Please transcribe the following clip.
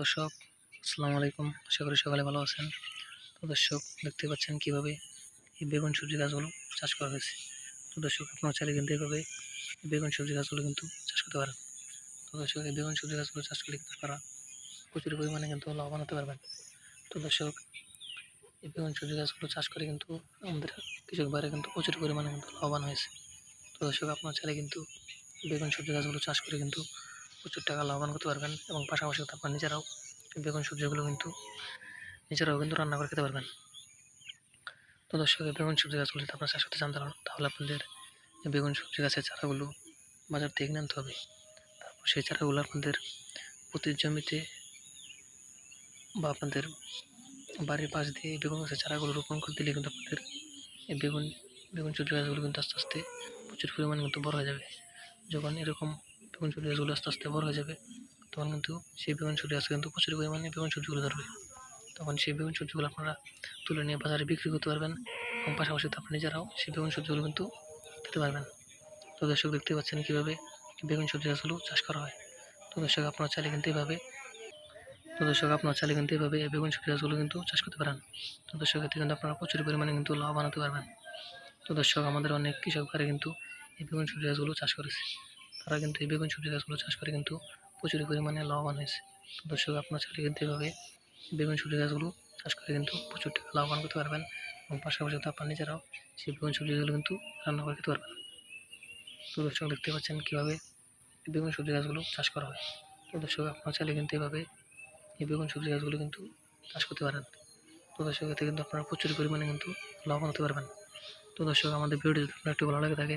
দর্শক, আসসালামু আলাইকুম। আশা করি সকালে ভালো আছেন। তো দর্শক দেখতে পাচ্ছেন কীভাবে এই বেগুন সবজি গাছগুলো চাষ করা হয়েছে। তো দর্শক, আপনারা চাইলে কিন্তু এইভাবে বেগুন সবজি গাছগুলো কিন্তু চাষ করতে পারেন। তো দর্শক, এই বেগুন সবজি গাছগুলো চাষ করলে কিন্তু আপনারা প্রচুর পরিমাণে কিন্তু লাভবান হতে পারবেন। তো দর্শক, এই বেগুন সবজি গাছগুলো চাষ করে কিন্তু আমাদের কৃষক ভাইরা কিন্তু প্রচুর পরিমাণে কিন্তু লাভবান হয়েছে। তো দর্শক, আপনারা চাইলে কিন্তু বেগুন সবজি গাছগুলো চাষ করে কিন্তু প্রচুর টাকা লাভবান করতে পারবেন এবং পাশাপাশি আপনার নিজেরাও বেগুন, সবজিগুলো কিন্তু নিজেরাও কিন্তু রান্না করে খেতে পারবেন। তো দর্শক বেগুন, সবজি গাছগুলো যদি আপনার চাষ করতে চান, তাহলে তাহলে আপনাদের বেগুন, সবজি গাছের চারাগুলো বাজার থেকে কিনে আনতে হবে। তারপর সেই চারাগুলো আপনাদের প্রতি জমিতে বা আপনাদের বাড়ির পাশ দিয়ে বেগুন গাছের চারাগুলো রোপণ করে দিলে কিন্তু আপনাদের এই বেগুন বেগুন, সবজি গাছগুলো কিন্তু আস্তে আস্তে প্রচুর পরিমাণে কিন্তু বড় হয়ে যাবে। যখন এরকম বেগুন সবজি গাছগুলো আস্তে আস্তে বড় হয়ে যাবে। তখন কিন্তু সেই বেগুন সবজি গাছ কিন্তু প্রচুর পরিমাণে বেগুন সবজিগুলো ধরবে। তখন সেই বেগুন সবজিগুলো আপনারা তুলে নিয়ে বাজারে বিক্রি করতে পারবেন এবং পাশাপাশি তো আপনারা নিজেরাও সেই বেগুন সবজিগুলো কিন্তু খেতে পারবেন। তো দর্শক দেখতে পাচ্ছেন কীভাবে বেগুন সবজি গাছগুলো চাষ করা হয়। তো দর্শক আপনারা চাইলে কিন্তু এইভাবে তো দর্শক আপনারা চাইলে কিন্তু এইভাবে এই বেগুন সবজি গাছগুলো কিন্তু চাষ করতে পারেন। তো দর্শক এতে কিন্তু আপনারা প্রচুর পরিমাণে কিন্তু লাভ বানাতে পারবেন। তো দর্শক আমাদের অনেক কৃষক ভাইরা কিন্তু এই বেগুন সবজি গাছগুলো চাষ করেছে। তারা কিন্তু এই বেগুন সবজি গাছগুলো চাষ করে কিন্তু প্রচুর পরিমাণে লাভবান হয়েছে। দর্শক, আপনার চাইলে কিন্তু এভাবে বেগুন সবজি গাছগুলো চাষ করে কিন্তু প্রচুর টাকা লাভবান করতে পারবেন এবং পাশাপাশি তো আপনার নিজেরাও সেই বেগুন সবজিগুলো কিন্তু রান্না করে খেতে পারবেন। তো দর্শক, দেখতে পাচ্ছেন কীভাবে এই বেগুন সবজি গাছগুলো চাষ করা হয়। তো দর্শক, আপনার চাইলে কিন্তু এভাবে এই বেগুন সবজি গাছগুলো কিন্তু চাষ করতে পারেন। তো দর্শক, এতে কিন্তু আপনারা প্রচুর পরিমাণে কিন্তু লাভবান হতে পারবেন। তো দর্শক, আমাদের ভিডিও যদি আপনার একটু ভালো লাগে থাকে